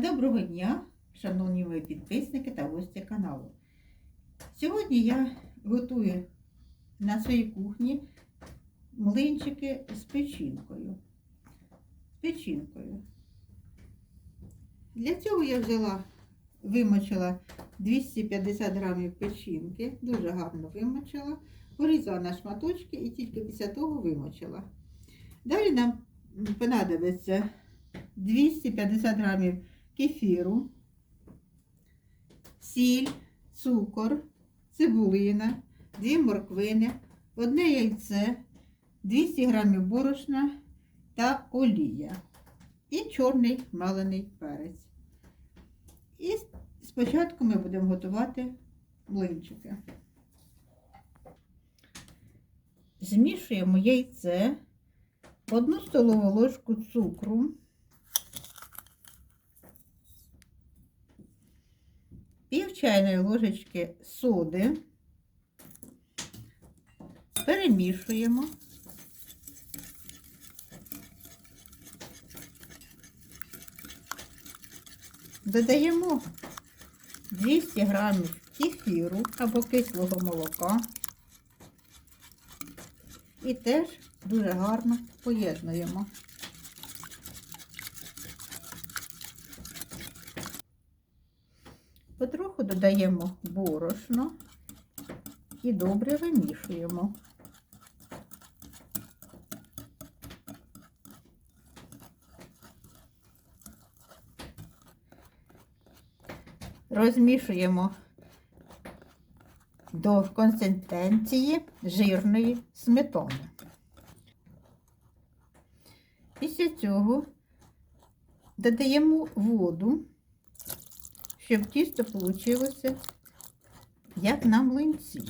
Доброго дня, шановні мої підписники та гості каналу. Сьогодні я готую на своїй кухні млинчики з печінкою. З печінкою. Для цього я взяла, вимочила 250 грамів печінки, дуже гарно вимочила, порізала на шматочки і тільки після того вимочила. Далі нам понадобиться 250 грамів кефіру, сіль, цукор, цибулина, дві морквини, одне яйце, 200 грамів борошна та олія. І чорний малений перець. І спочатку ми будемо готувати млинчики. Змішуємо яйце, одну столову ложку цукру. Пів чайної ложечки соди, перемішуємо. Додаємо 200 грамів кефіру або кислого молока і теж дуже гарно поєднуємо. Потроху додаємо борошно і добре вимішуємо. Розмішуємо до консистенції жирної сметани. Після цього додаємо воду щоб тісто вийшло як на млинці.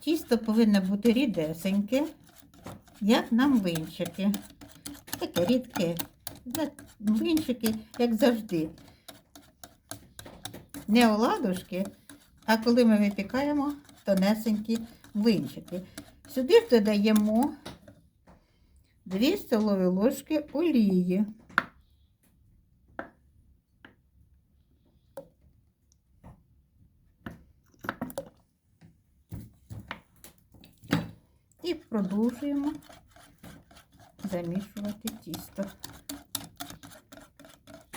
Тісто повинно бути рідесеньке, як на млинчики. Таке рідке. Млинчики, як завжди. Не оладушки, а коли ми випікаємо тонесенькі млинчики. Сюди додаємо 2 столові ложки олії. І продовжуємо замішувати тісто.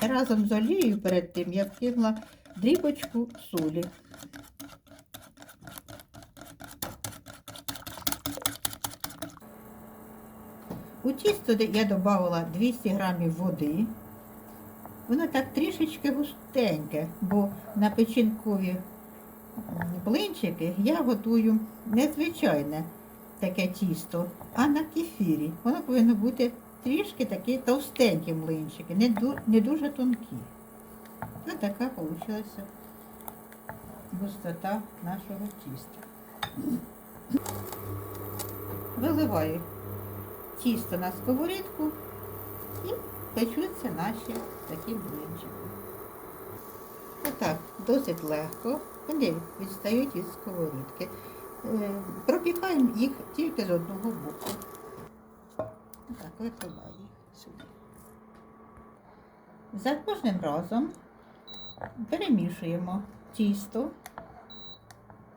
Разом з олією перед тим я вкинула дрібочку солі. У тісто я додавала 200 грамів води. Воно так трішечки густеньке, бо на печінкові блинчики я готую незвичайне таке тісто, а на кефірі. Воно повинно бути трішки такі товстенькі млинчики, не, ду, не дуже тонкі. Ось така вийшла густота нашого тіста. Виливаю тісто на сковорідку і печуться наші такі блинчики. Отак, досить легко. Вони відстають від сковорідки. Е, пропікаємо їх тільки з одного боку. Так, викладаю їх сюди. За кожним разом перемішуємо тісто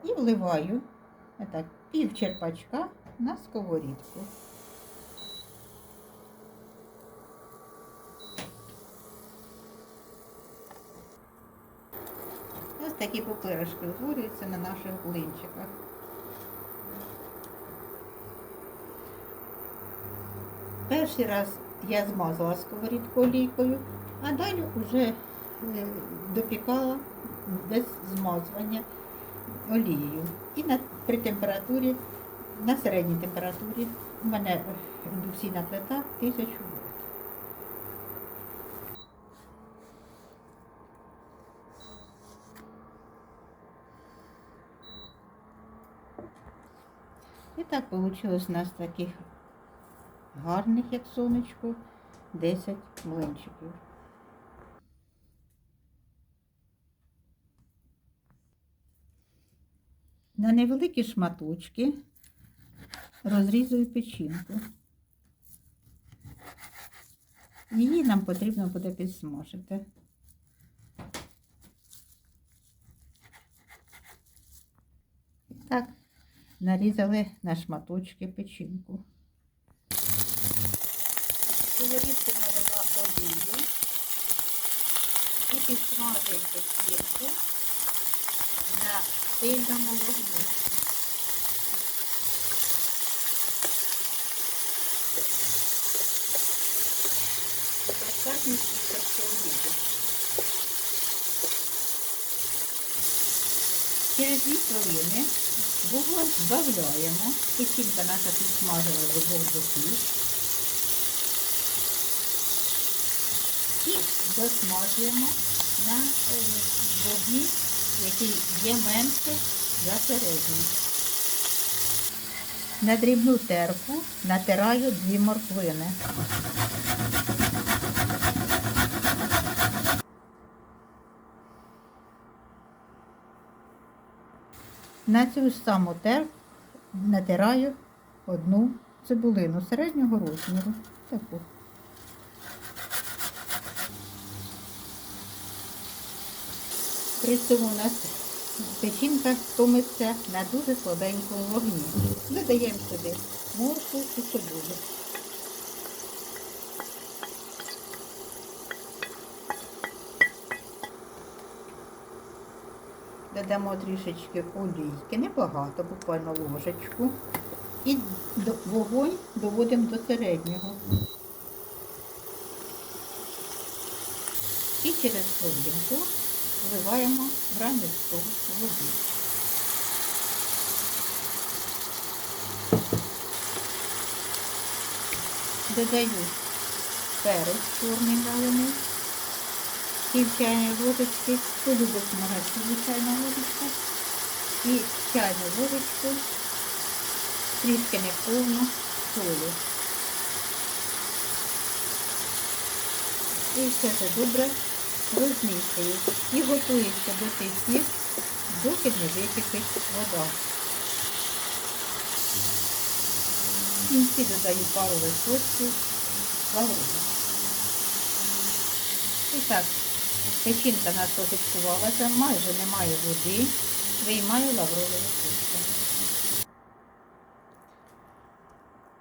і вливаю отак, пів черпачка на сковорідку. Ось такі пупиришки утворюються на наших блинчиках. Перший раз я змазала сковорідку олійкою, а далі вже е, допікала без змазування олією. І на, при температурі, на середній температурі, у мене індукційна плита 1000 вольт. І так вийшло у нас таких гарних, як сонечко, 10 млинчиків. На невеликі шматочки розрізую печінку. Її нам потрібно буде підсмажити. Так, нарізали на шматочки печінку. Сковорідку налила олію і підсмажуємо печінку на сильному вогні. Достатньо кількості олії. Через 2 хвилини вогонь збавляємо. Печінка наша підсмажила з обох боків. І досмажуємо на е, вогні, який є менше за середній. На дрібну терку натираю дві морквини. На цю саму терку натираю одну цибулину середнього розміру. Таку. При цьому у нас печінка томиться на дуже слабенькому вогні. Додаємо сюди морку і цибулю. Додамо трішечки олійки, небагато, буквально ложечку. І вогонь доводимо до середнього. І через хвилинку вливаємо грамів 100 води. Додаю перець чорний варений, пів чайної хто любить магазин чайна ложечка, і чайну ложечку, трішки неповну солі. І все це добре розмішую. І готується до тих пір, доки не википить вода. В кінці додаю пару листочків вагони. І так, печінка наша фіксувалася, майже немає води, виймаю лаврове листочко.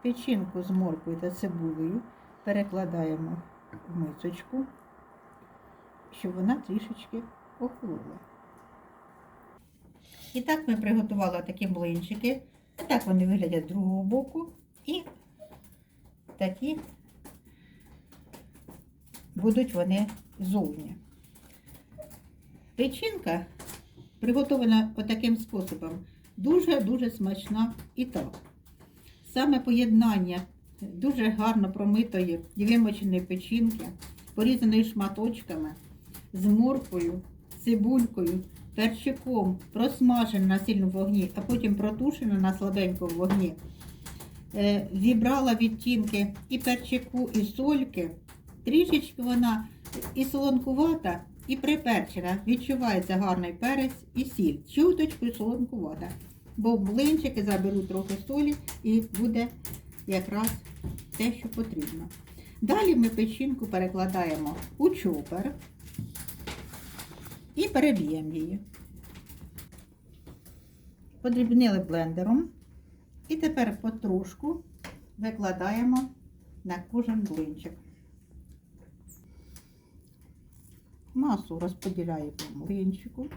Печінку з морквою та цибулею перекладаємо в мисочку, щоб вона трішечки охолола. І так ми приготували такі млинчики. Так вони виглядять з другого боку. І такі будуть вони зовні. Печінка приготована отаким способом. Дуже-дуже смачна і так. Саме поєднання дуже гарно промитої і вимоченої печінки, порізаної шматочками, з морквою, цибулькою, перчиком, просмажена на сильному вогні, а потім протушена на слабенькому вогні. Е, Вібрала відтінки і перчику, і сольки. Трішечки вона і солонкувата, і приперчена. Відчувається гарний перець і сіль. Чуточку солонкувата. Бо млинчики заберуть трохи солі і буде якраз те, що потрібно. Далі ми печінку перекладаємо у чопер і переб'ємо її. Подрібнили блендером. І тепер потрошку викладаємо на кожен блинчик. Масу розподіляємо по блинчику.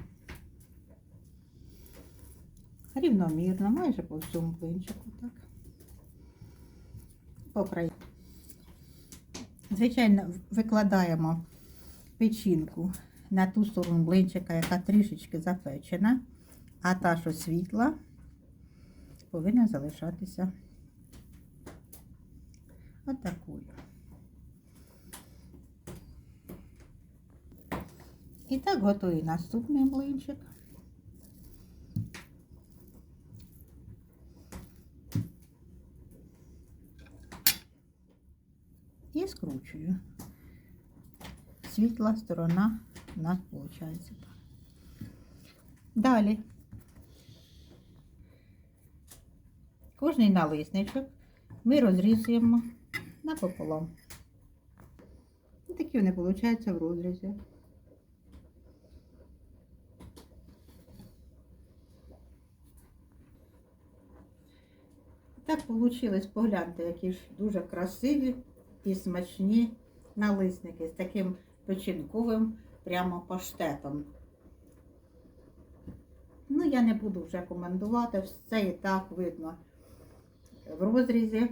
Рівномірно, майже по всьому блинчику, так. Звичайно, викладаємо печінку на ту сторону блинчика, яка трішечки запечена, а та, що світла, повинна залишатися отакою. І так готую наступний млинчик. І скручую. Світла сторона у нас виходить. Далі Кожний налисничок ми розрізуємо напополам. І такі вони виходять в розрізі. Так вийшло, погляньте, які ж дуже красиві і смачні налисники з таким печінковим прямо паштетом. Ну, я не буду вже командувати, все і так видно в розрізі.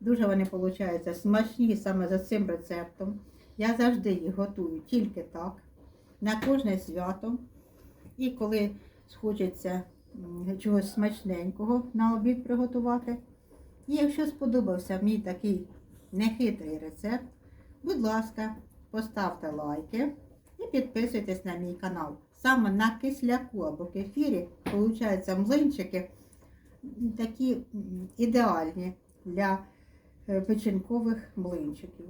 Дуже вони получаються смачні саме за цим рецептом. Я завжди їх готую тільки так, на кожне свято. І коли схочеться чогось смачненького на обід приготувати. І якщо сподобався мій такий нехитрий рецепт, будь ласка, поставте лайки і підписуйтесь на мій канал. Саме на кисляку або кефірі получаються млинчики такі ідеальні для е, печінкових млинчиків.